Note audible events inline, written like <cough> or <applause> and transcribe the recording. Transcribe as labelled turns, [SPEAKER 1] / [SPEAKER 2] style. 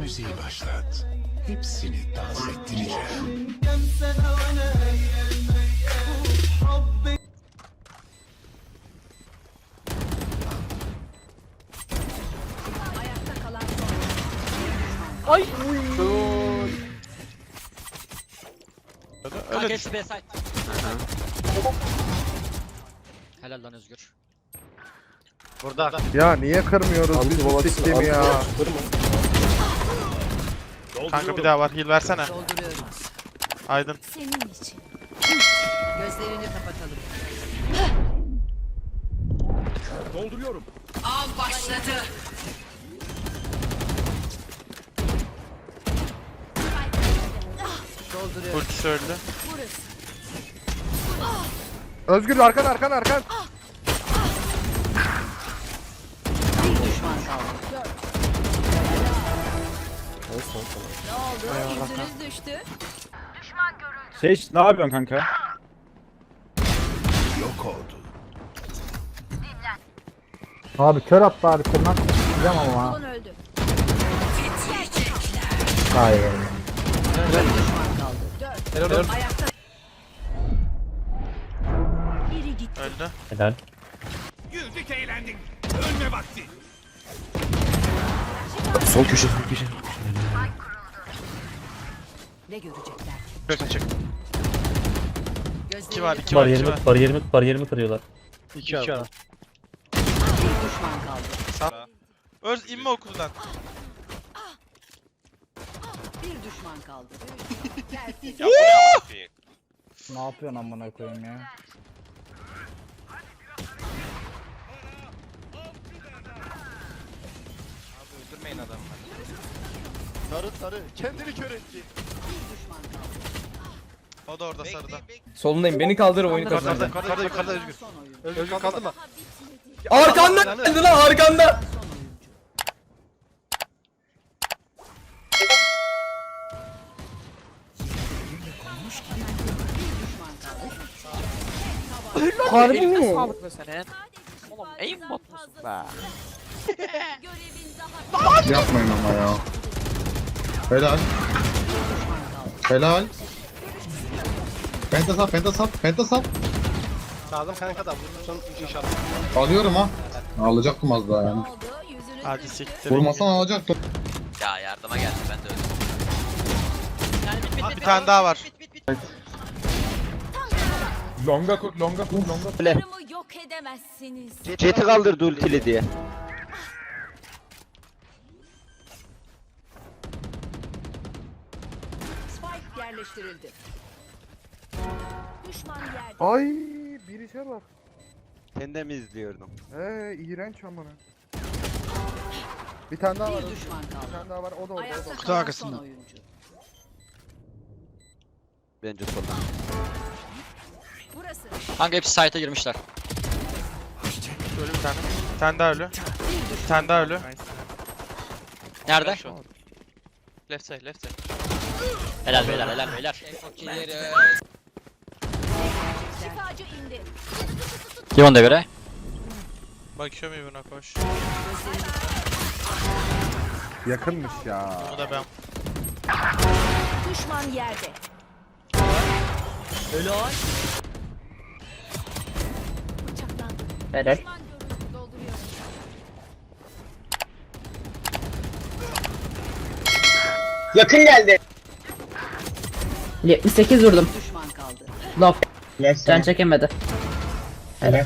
[SPEAKER 1] Müziği başlat. Hepsini dans ettireceğim.
[SPEAKER 2] Ayakta kalan
[SPEAKER 3] Kanka hepsi B side. Helal lan Özgür.
[SPEAKER 4] Burada.
[SPEAKER 5] Ya niye kırmıyoruz biz bu sistemi ya?
[SPEAKER 4] Kanka bir daha var. Heal versene.
[SPEAKER 2] dolduruyorum.
[SPEAKER 4] Aydın.
[SPEAKER 2] Senin için. Gözlerini kapatalım.
[SPEAKER 1] Dolduruyorum.
[SPEAKER 2] Av başladı. Dolduruyorum.
[SPEAKER 4] Ultisi öldü.
[SPEAKER 5] Özgür arkan arkan arkan.
[SPEAKER 2] Ne oldu? Yüzünüz düştü.
[SPEAKER 6] Seç ne yapıyorsun kanka?
[SPEAKER 1] Yok oldu.
[SPEAKER 7] Abi kör attı abi tırnak sıkacağım ama ha.
[SPEAKER 2] Son öldü.
[SPEAKER 7] Hayır.
[SPEAKER 2] Kaldı. Dört. Ayakta. Biri gitti.
[SPEAKER 4] Öldü.
[SPEAKER 6] Helal.
[SPEAKER 1] Güldük eğlendik. Ölme vakti.
[SPEAKER 6] Sol köşe sol köşe.
[SPEAKER 2] Ne görecekler?
[SPEAKER 4] Köşe çık. 2 var 2 var 2
[SPEAKER 6] Bariyerimi,
[SPEAKER 4] var.
[SPEAKER 6] bariyerimi, bariyerimi kırıyorlar.
[SPEAKER 4] 2 var.
[SPEAKER 2] Bir düşman kaldı.
[SPEAKER 4] Sağ. Öz inme okuldan.
[SPEAKER 2] Bir düşman kaldı. <laughs> Tertemiz.
[SPEAKER 7] Ne yapıyorsun amına koyayım ya?
[SPEAKER 4] Öldürmeyin adamları.
[SPEAKER 8] Sarı sarı. Kendini kör etti.
[SPEAKER 2] Bir düşman kaldı.
[SPEAKER 4] O da orada sarıda.
[SPEAKER 9] Solundayım. Beni kaldır oyunu
[SPEAKER 4] Yukarıda
[SPEAKER 9] kazanacağım.
[SPEAKER 4] yukarıda yukarıda Özgür.
[SPEAKER 8] Özgür kaldı mı?
[SPEAKER 9] Arkanda geldi lan arkanda.
[SPEAKER 3] Harbi mi? Sağlık senin. Oğlum aim bot musun be?
[SPEAKER 5] Yapmayın ama ya. Helal. Helal. Pentasap, pentasap, pentasap.
[SPEAKER 8] Sağdım kanka da vurursun inşallah.
[SPEAKER 5] Alıyorum ha. Alacaktım az daha yani.
[SPEAKER 4] Hadi siktir.
[SPEAKER 5] Vurmasan alacaktım.
[SPEAKER 3] Ya yardıma geldi ben de öldüm.
[SPEAKER 4] Ha, bir tane daha var.
[SPEAKER 9] Longa kut, longa kut, longa kut.
[SPEAKER 2] Karımı yok edemezsiniz.
[SPEAKER 8] Jet'i kaldırdı ultili diye.
[SPEAKER 2] Yerleştirildi. Düşman yerde.
[SPEAKER 5] Ay bir işe bak.
[SPEAKER 8] Sen de mi izliyordun?
[SPEAKER 5] Ee iğrenç amına. Bir tane daha var.
[SPEAKER 2] Bir düşman
[SPEAKER 5] Bir
[SPEAKER 2] kaldı.
[SPEAKER 5] tane daha var. O da orada. O da
[SPEAKER 2] Ayakta
[SPEAKER 5] orada.
[SPEAKER 2] kalan son oyuncu.
[SPEAKER 8] Bence soldan.
[SPEAKER 2] Burası.
[SPEAKER 3] Kanka hepsi site'a girmişler.
[SPEAKER 4] Ölü bir tane. Bir tane daha ölü.
[SPEAKER 2] Bir
[SPEAKER 4] tane daha ölü.
[SPEAKER 3] Nerede?
[SPEAKER 4] Left side left side.
[SPEAKER 3] Helal beyler helal beyler.
[SPEAKER 2] Şifacı indi.
[SPEAKER 3] Kim onda göre?
[SPEAKER 4] Bakıyorum buna koş.
[SPEAKER 5] Yakınmış ya.
[SPEAKER 4] Bunu da ben.
[SPEAKER 2] Düşman yerde.
[SPEAKER 3] Helal.
[SPEAKER 2] Bıçaklandı.
[SPEAKER 9] Helal.
[SPEAKER 2] Düşman görüldü. Dolduruyorum.
[SPEAKER 7] Yakın geldi.
[SPEAKER 9] 78 vurdum.
[SPEAKER 2] Düşman kaldı.
[SPEAKER 9] Lop. Can çekemedi. Helal.